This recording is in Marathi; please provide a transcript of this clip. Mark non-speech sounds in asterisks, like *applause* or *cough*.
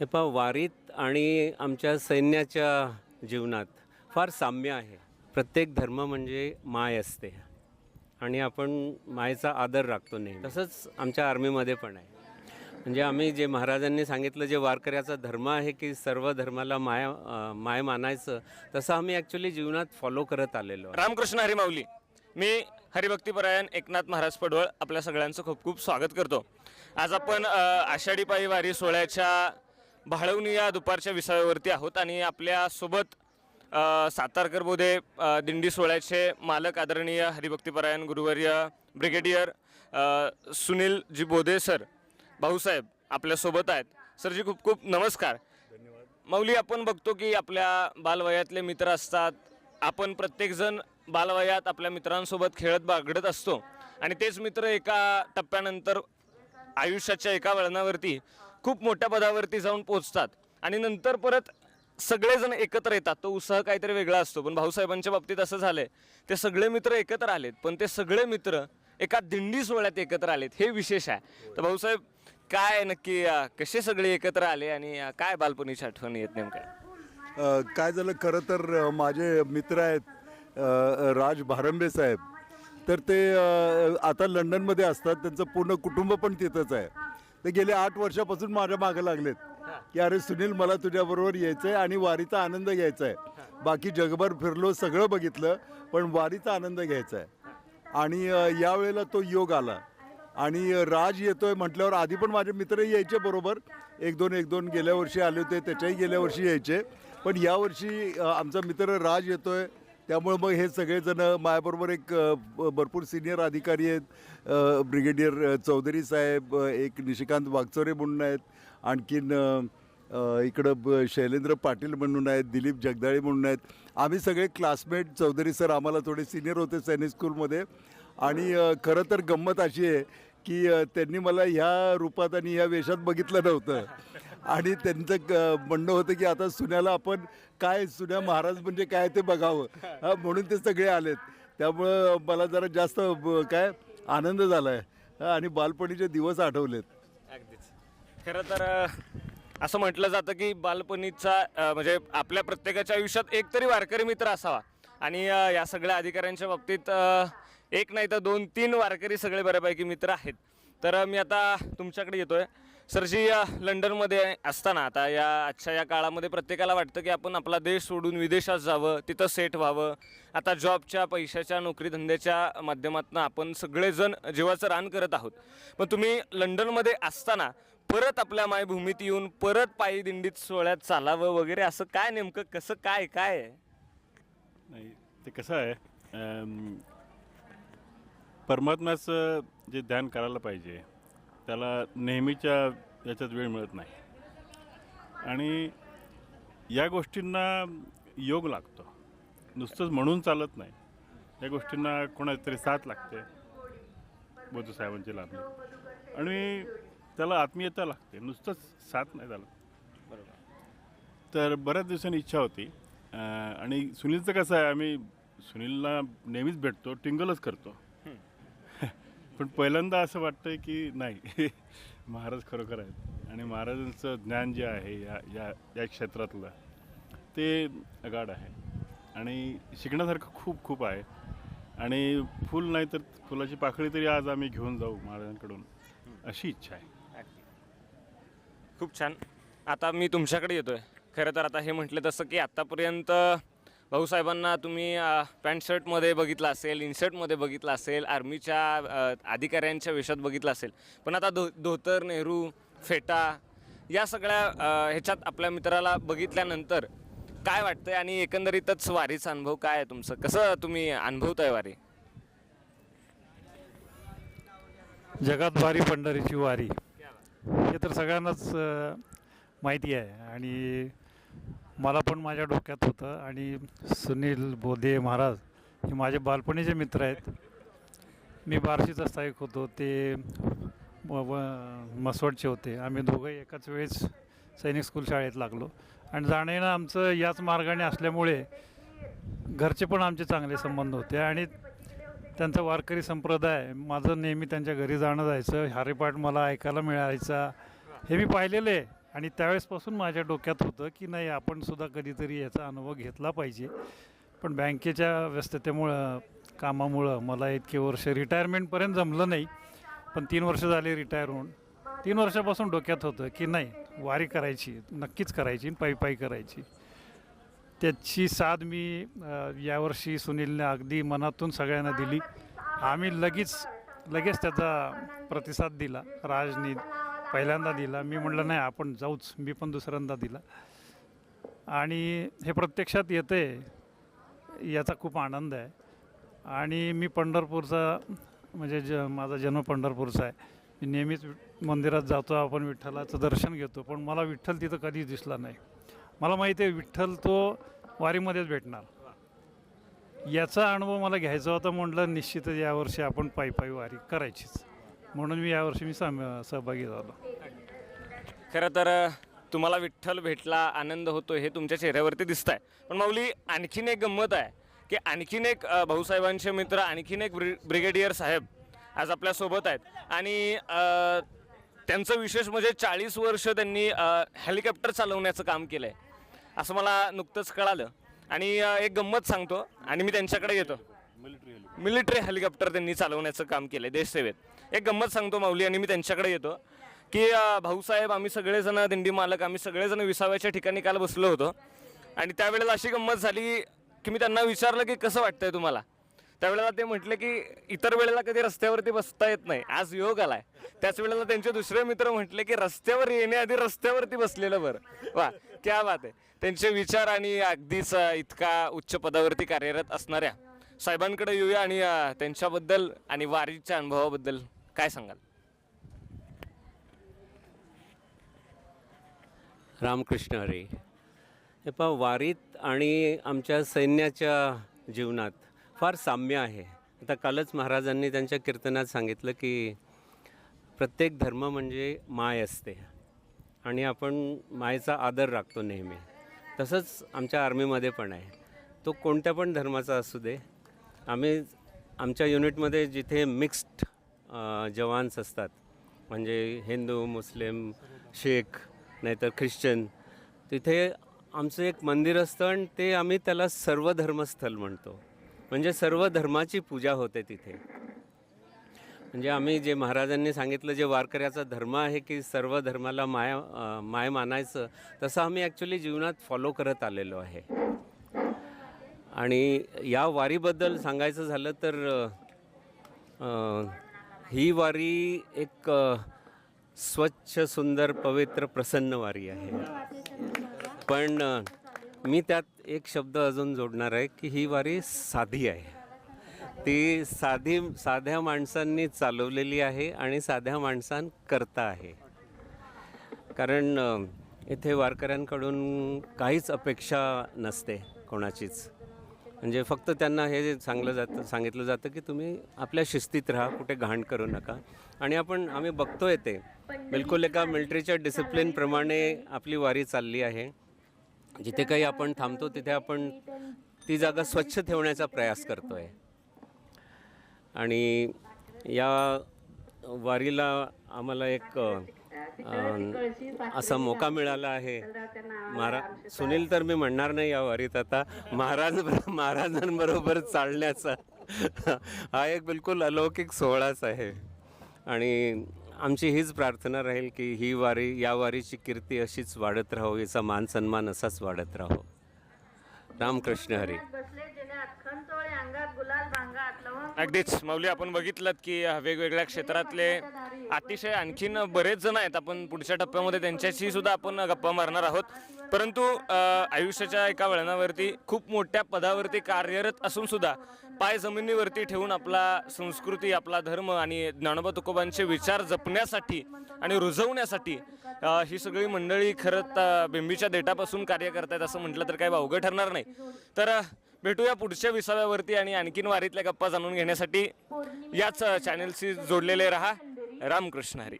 हे पहा वारीत आणि आमच्या सैन्याच्या जीवनात फार साम्य आहे. प्रत्येक धर्म म्हणजे माय असते. आणि आपण मायेचा आदर राखतो नेहमी. तसंच आमच्या आर्मीमध्ये पण आहे. म्हणजे आम्ही जे महाराजांनी सांगितलं जे वारकऱ्याचा धर्म आहे की सर्व धर्माला माया माय मानायचं तसं आम्ही ॲक्च्युली जीवनात फॉलो करत आलेलो रामकृष्ण हरीमाऊली. मी हरिभक्तीपरायण एकनाथ महाराज पडवळ आपल्या सगळ्यांचं खूप खूप स्वागत करतो. आज आपण आषाढी पायी वारी सोहळ्याच्या भाळवणी या दुपारच्या विसाव्यावरती आहोत आणि आपल्यासोबत सातारकर बोधे दिंडी सोहळ्याचे मालक आदरणीय हरिभक्तीपरायण गुरुवर्य ब्रिगेडियर सुनील जी बोधे सर भाऊसाहेब आपल्यासोबत आहेत. सरजी खूप खूप नमस्कार. माऊली आपण बघतो की आपल्या बालवयातले मित्र असतात. आपण प्रत्येकजण बालवयात आपल्या मित्रांसोबत खेळत बागडत असतो. आणि तेच मित्र एका टप्प्यानंतर आयुष्याच्या एका वळणावरती खूप मोठ्या पदावरती जाऊन पोचतात. आणि नंतर परत सगळेजण एकत्र येतात. तो उत्साह काहीतरी वेगळा असतो. पण भाऊसाहेबांच्या बाबतीत असं झालंय. ते सगळे मित्र एकत्र आलेत. पण ते सगळे मित्र एका दिंडी सोहळ्यात एकत्र आलेत. हे विशेष आहे. तर भाऊसाहेब काय नक्की कसे सगळे एकत्र आले आणि काय बालपणीची आठवण येत नेमकं काय झालं? खरं तर माझे मित्र आहेत राज भारंबे साहेब. तर ते आता लंडनमध्ये असतात. त्यांचं पूर्ण कुटुंब पण तिथंच आहे. ते गेले आठ वर्षापासून माझ्या मागं लागलेत. की अरे सुनील मला तुझ्याबरोबर यायचं आहे आणि वारीचा आनंद घ्यायचा आहे बाकी जगभर फिरलो सगळं बघितलं पण वारीचा आनंद घ्यायचा आहे आणि यावेळेला तो योग आला. आणि राज राज येतोय म्हटल्यावर आधी पण माझे मित्र यायचे बरोबर. एक दोन एक दोन गेल्या वर्षी आले होते त्याच्याही गेल्या वर्षी यायचे. पण यावर्षी आमचा मित्र राज येतोय. त्यामुळे मग हे सगळेजण माझ्याबरोबर एक भरपूर सिनियर अधिकारी आहेत. ब्रिगेडियर चौधरी साहेब एक निशिकांत वागचोरे म्हणून आहेत. आणखीन इकडं ब शैलेंद्र पाटील म्हणून आहेत दिलीप जगदाळे म्हणून आहेत. आम्ही सगळे क्लासमेट चौधरी सर आम्हाला थोडे सिनियर होते सैनिक स्कूलमध्ये. आणि खरं तर गंमत अशी आहे की त्यांनी मला ह्या रूपात आणि ह्या वेशात बघितलं नव्हतं. आणि त्यांचं क- म्हणणं होतं की आता सुन्याला आपण काय सुन्या महाराज म्हणजे काय ते बघावं. हा, म्हणून ते सगळे आलेत. त्यामुळं मला जरा जास्त ब- काय आनंद झाला आहे आणि बालपणीचे दिवस आठवलेत. अगदीच. खरं तर अ, असं म्हटलं जातं की बालपणीचा अ, म्हणजे आपल्या प्रत्येकाच्या आयुष्यात एक तरी वारकरी मित्र असावा. आणि अ, या सगळ्या अधिकाऱ्यांच्या बाबतीत अ, एक नाही तर दोन तीन वारकरी सगळे बऱ्यापैकी मित्र आहेत. तर मी आता तुमच्याकडे येतो आहे सरजी या लंडनमध्ये असताना आता या आजच्या या काळामध्ये प्रत्येकाला वाटतं की आपण आपला देश सोडून विदेशात जावं तिथं सेट व्हावं. आता जॉबच्या पैशाच्या नोकरी धंद्याच्या माध्यमातून आपण सगळेजण जीवाचं रान करत आहोत. पण तुम्ही लंडनमध्ये असताना परत आपल्या मायभूमीत येऊन परत पायी दिंडीत सोहळ्यात चालावं वगैरे असं काय नेमकं कसं काय काय आहे? नाही ते कसं आहे परमात्म्याचं जे ध्यान करायला पाहिजे त्याला नेहमीच्या याच्यात वेळ मिळत नाही. आणि या गोष्टींना योग लागतो. नुसतंच म्हणून चालत नाही. या गोष्टींना कोणाची तरी साथ लागते बुद्ध साहेबांची लाभली आणि त्याला आत्मीयता लागते. नुसतंच साथ नाही झालं. तर बऱ्याच दिवसांनी इच्छा होती. आणि सुनीलचं कसं आहे आम्ही सुनीलला नेहमीच भेटतो टिंगलच करतो. पण पहिल्यांदा असं वाटतंय की नाही *laughs* महाराज खरोखर आहेत. आणि महाराजांचं ज्ञान जे आहे या या या क्षेत्रातलं ते अगाड आहे. आणि शिकण्यासारखं खूप खूप आहे. आणि फुल नाही तर फुलाची पाकळी तरी आज आम्ही घेऊन जाऊ महाराजांकडून अशी इच्छा आहे. खूप छान. आता मी तुमच्याकडे येतोय. खरं तर आता हे म्हटलं तसं की आत्तापर्यंत भाऊसाहेबांना तुम्ही पॅन्ट शर्टमध्ये बघितलं असेल इनशर्टमध्ये बघितलं असेल आर्मीच्या अधिकाऱ्यांच्या वेशात बघितलं असेल. पण आता धो धोतर नेहरू फेटा या सगळ्या ह्याच्यात आपल्या मित्राला बघितल्यानंतर काय वाटतंय? आणि एकंदरीतच वारीचा अनुभव काय आहे तुमचं? कसं तुम्ही अनुभवताय वारी? जगात वारी पंढरीची वारी. हे तर सगळ्यांनाच माहिती आहे. आणि मला पण माझ्या डोक्यात होतं आणि सुनील बोधे महाराज हे माझे बालपणीचे मित्र आहेत. मी बार्शीचा स्थायिक होतो ते मसवडचे होते. आम्ही दोघंही एकाच वेळेस सैनिक स्कूल शाळेत लागलो. आणि जाणं येणं आमचं याच मार्गाने असल्यामुळे घरचे पण आमचे चांगले संबंध होते आणि त्यांचा वारकरी संप्रदाय माझं नेहमी त्यांच्या घरी जाणं जायचं हरिपाठ मला ऐकायला मिळायचा हे मी पाहिलेलं आहे. आणि त्यावेळेसपासून माझ्या डोक्यात होतं की नाही आपण सुद्धा कधीतरी याचा अनुभव घेतला पाहिजे. पण बँकेच्या व्यस्ततेमुळं कामामुळं मला इतके वर्ष रिटायरमेंटपर्यंत जमलं नाही. पण तीन वर्ष झाले रिटायर होऊन. तीन वर्षापासून डोक्यात होतं की नाही वारी करायची नक्कीच करायची पायी पायी करायची. त्याची साथ मी यावर्षी सुनीलने अगदी मनातून सगळ्यांना दिली. आम्ही लगेच लगेच त्याचा प्रतिसाद दिला. राजनी पहिल्यांदा दिला. मी म्हटलं नाही आपण जाऊच. मी पण दुसऱ्यांदा दिला. आणि हे प्रत्यक्षात येते याचा खूप आनंद आहे. आणि मी पंढरपूरचा म्हणजे ज माझा जन्म पंढरपूरचा आहे. मी नेहमीच मंदिरात जातो आपण विठ्ठलाचं दर्शन घेतो पण मला विठ्ठल तिथं कधीच दिसला नाही. मला माहिती आहे विठ्ठल तो वारीमध्येच भेटणार. याचा अनुभव मला घ्यायचा होता म्हटलं निश्चितच यावर्षी आपण पायी पायी वारी करायचीच. म्हणून मी यावर्षी मी साम सहभागी झालो. खरं तर तुम्हाला विठ्ठल भेटला आनंद होतो हे तुमच्या चेहऱ्यावरती दिसत आहे पण माऊली आणखीन एक गंमत आहे की आणखीन एक अ, भाऊसाहेबांचे मित्र आणखीन एक ब्रि ब्रिगेडियर साहेब आज आपल्यासोबत आहेत. आणि अ, त्यांचं विशेष म्हणजे चाळीस वर्ष त्यांनी अ, हेलिकॉप्टर चालवण्याचं काम केलं आहे असं मला नुकतंच कळालं. आणि अ, एक गंमत सांगतो आणि मी त्यांच्याकडे येतो. मिलिटरी हेलिकॉप्टर त्यांनी चालवण्याचं काम केलं आहे देशसेवेत. एक गंमत सांगतो माऊली आणि मी त्यांच्याकडे येतो की अ, भाऊसाहेब आम्ही सगळेजण दिंडी मालक आम्ही सगळेजण विसाव्याच्या ठिकाणी काल बसलो होतो. आणि त्यावेळेला अशी गंमत झाली की मी त्यांना विचारलं की कसं वाटतंय तुम्हाला? त्यावेळेला ते म्हटले की इतर वेळेला कधी रस्त्यावरती बसता येत नाही आज योग आलाय. त्याच वेळेला त्यांचे दुसरे मित्र म्हटले की रस्त्यावर येण्याआधी रस्त्यावरती बसलेलं बरं. वा क्या बात आहे. त्यांचे विचार आणि अगदीच अ, इतका उच्च पदावरती कार्यरत असणाऱ्या साहेबांकडे येऊया आणि अ, त्यांच्याबद्दल आणि वारीच्या अनुभवाबद्दल काय सांगाल? रामकृष्ण हरी. हे पहा वारीत आणि आमच्या सैन्याच्या जीवनात फार साम्य आहे. आता कालच महाराजांनी त्यांच्या कीर्तनात सांगितलं की प्रत्येक धर्म म्हणजे माय असते आणि आपण मायेचा आदर राखतो नेहमी. तसंच आमच्या आर्मीमध्ये पण आहे. तो कोणत्या पण धर्माचा असू दे आम्ही आमच्या युनिटमध्ये जिथे मिक्स्ड जवान्स असतात म्हणजे हिंदू मुस्लिम शीख नाहीतर ख्रिश्चन तिथे आमचं एक मंदिर असतं आणि ते आम्ही त्याला सर्व धर्मस्थल म्हणतो. म्हणजे सर्व धर्माची पूजा होते तिथे. म्हणजे आम्ही जे महाराजांनी सांगितलं जे वारकऱ्याचा धर्म आहे की सर्व धर्माला माया माय मानायचं तसं आम्ही ॲक्च्युली जीवनात फॉलो करत आलेलो आहे. आणि या वारीबद्दल सांगायचं झालं तर ही वारी एक स्वच्छ सुंदर पवित्र प्रसन्न वारी आहे. पण मी त्यात एक शब्द अजून जोडणार आहे की ही वारी साधी आहे. ती साधी साध्या माणसांनी चालवलेली आहे आणि साध्या माणसांकरता आहे. कारण इथे वारकऱ्यांकडून काहीच अपेक्षा नसते कोणाचीच. म्हणजे फक्त त्यांना हे सांगलं जातं सांगितलं जातं की तुम्ही आपल्या शिस्तीत राहा कुठे घाण करू नका. आणि आपण आम्ही बघतोय ते. बिलकुल एका मिलिटरीच्या डिसिप्लिनप्रमाणे आपली वारी चालली आहे. जिथे काही आपण थांबतो तिथे आपण ती जागा स्वच्छ ठेवण्याचा प्रयास करतो आहे आणि या वारीला आम्हाला एक असा मोका मिळाला आहे. महाराज सुनील तर मी म्हणणार नाही या वारीत आता. महाराज महाराजांबरोबर चालण्याचा. हा एक बिलकुल अलौकिक सोहळाच आहे. आणि आमची हीच प्रार्थना राहील की ही वारी या वारीची कीर्ती अशीच वाढत राहो याचा मान सन्मान असाच वाढत राहो. रामकृष्ण हरी. अगदीच. मौली आपण बघितलं की वेगवेगळ्या क्षेत्रातले अतिशय आणखीन बरेच जण आहेत. आपण पुढच्या टप्प्यामध्ये त्यांच्याशी सुद्धा आपण गप्पा मारणार आहोत. परंतु आयुष्याच्या एका वळणावरती खूप मोठ्या पदावरती कार्यरत असून सुद्धा पाय जमिनीवरती ठेवून आपला संस्कृती आपला धर्म आणि ज्ञानोबा तुकोबांचे विचार जपण्यासाठी आणि रुजवण्यासाठी ही सगळी मंडळी खरं तर बिंबीच्या देटापासून कार्य करतायत असं म्हटलं तर काही वावगं ठरणार नाही. तर भेटूया पुढच्या विसाव्यावरती आणि आणखीन वारीतल्या गप्पा जाणून घेण्यासाठी. याच चॅनलशी जोडलेले रहा. रामकृष्ण हरी.